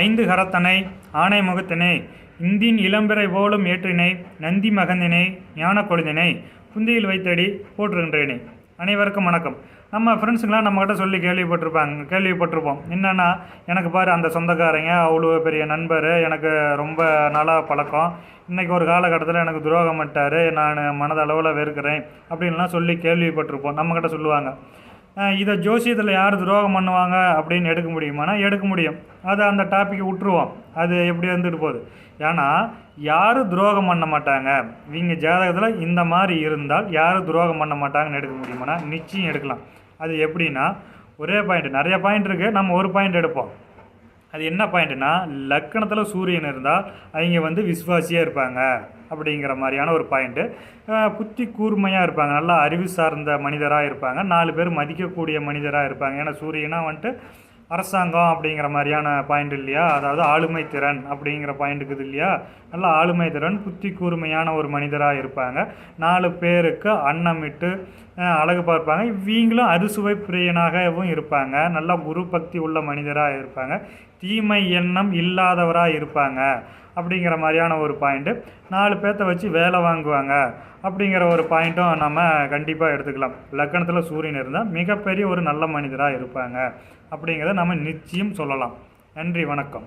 ஐந்து கரத்தனை ஆணை முகத்தினை இந்தின் இளம்பிறை போலும் ஏற்றினை நந்தி மகந்தினை ஞான கொழுந்தினை புந்தியில் வைத்தடி போற்றுகின்றேனே. அனைவருக்கும் வணக்கம். நம்ம ஃப்ரெண்ட்ஸுங்களாம் நம்மக்கிட்ட சொல்லி கேள்விப்பட்டிருப்பாங்க கேள்விப்பட்டிருப்போம். என்னென்னா எனக்கு பாரு அந்த சொந்தக்காரங்க அவ்வளோ பெரிய நண்பர் எனக்கு ரொம்ப நாளாக பழக்கம். இன்றைக்கி ஒரு காலகட்டத்தில் எனக்கு துரோகம் பண்ணிட்டாரு நான் மனதளவில் வெறுக்கிறேன் அப்படின்லாம் சொல்லி கேள்விப்பட்டிருப்போம். நம்மக்கிட்ட சொல்லுவாங்க. இதை ஜோசியத்தில் யார் துரோகம் பண்ணுவாங்க அப்படின்னு எடுக்க முடியுமானா எடுக்க முடியும். அதை அந்த டாப்பிக்கை விட்டுருவோம். அது எப்படி வந்துட்டு போகுது? ஏன்னா யாரும் துரோகம் பண்ண மாட்டாங்க? இவங்க ஜாதகத்தில் இந்த மாதிரி இருந்தால் யாரும் துரோகம் பண்ண மாட்டாங்கன்னு எடுக்க முடியுமானா? நிச்சயம் எடுக்கலாம். அது எப்படின்னா ஒரே பாயிண்ட் நிறைய பாயிண்ட் இருக்குது நம்ம ஒரு பாயிண்ட் எடுப்போம். அது என்ன பாயிண்ட்னா லக்கணத்தில் சூரியன் இருந்தால் அவங்க வந்து விஸ்வாசியாக இருப்பாங்க அப்படிங்கிற மாதிரியான ஒரு பாயிண்ட்டு புத்தி கூர்மையாக இருப்பாங்க நல்லா அறிவு சார்ந்த மனிதராக இருப்பாங்க நாலு பேர் மதிக்கக்கூடிய மனிதராக இருப்பாங்க. ஏன்னா சூரியனா வந்துட்டு அரசாங்கம் அப்படிங்கிற மாதிரியான பாயிண்ட் இல்லையா? அதாவது ஆளுமை திறன் அப்படிங்கிற பாயிண்ட் இருக்குது இல்லையா? நல்ல ஆளுமை திறன் புத்தி கூர்மையான ஒரு மனிதராக இருப்பாங்க. நாலு பேருக்கு அன்னமிட்டு அழகு பார்ப்பாங்க. இவங்களும் அறுசுவை பிரியனாகவும் இருப்பாங்க. நல்லா குரு பக்தி உள்ள மனிதராக இருப்பாங்க. தீமை எண்ணம் இல்லாதவராக இருப்பாங்க. அப்படிங்கிற மாதிரியான ஒரு பாயிண்ட்டு நாலு பேர்த்த வச்சு வேலை வாங்குவாங்க. அப்படிங்கிற ஒரு பாயிண்ட்டும் நம்ம கண்டிப்பாக எடுத்துக்கலாம். லக்கணத்தில் சூரியன் இருந்தால் மிகப்பெரிய ஒரு நல்ல மனிதராக இருப்பாங்க. அப்படிங்கிறத நம்ம நிச்சயம் சொல்லலாம். நன்றி வணக்கம்.